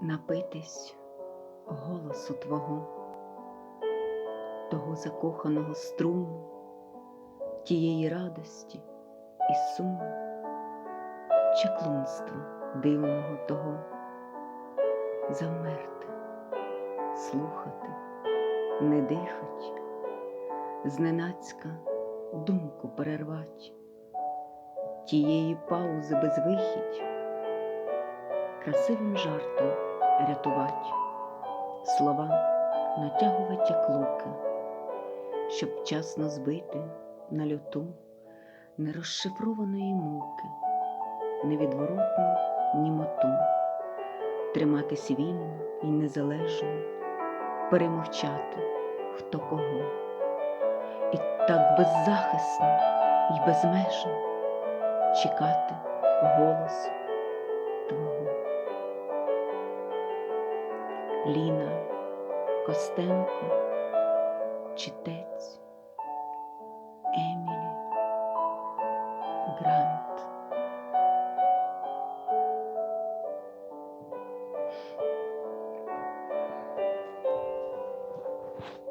напитись голосу Твого, того закоханого струму, тієї радості і суму, чаклунства дивного того, замерти, слухати, не дихать, зненацька думку перервать, тієї паузи безвихідь, красивим жартом рятувать, слова натягувати як луки, щоб вчасно збити на льоту нерозшифрованої муки, невідворотну німоту, триматись вільно і незалежно, перемовчати хто кого, і так беззахисно і безмежно чекати голосу Ліна Костенко, читець Емілі Грант. you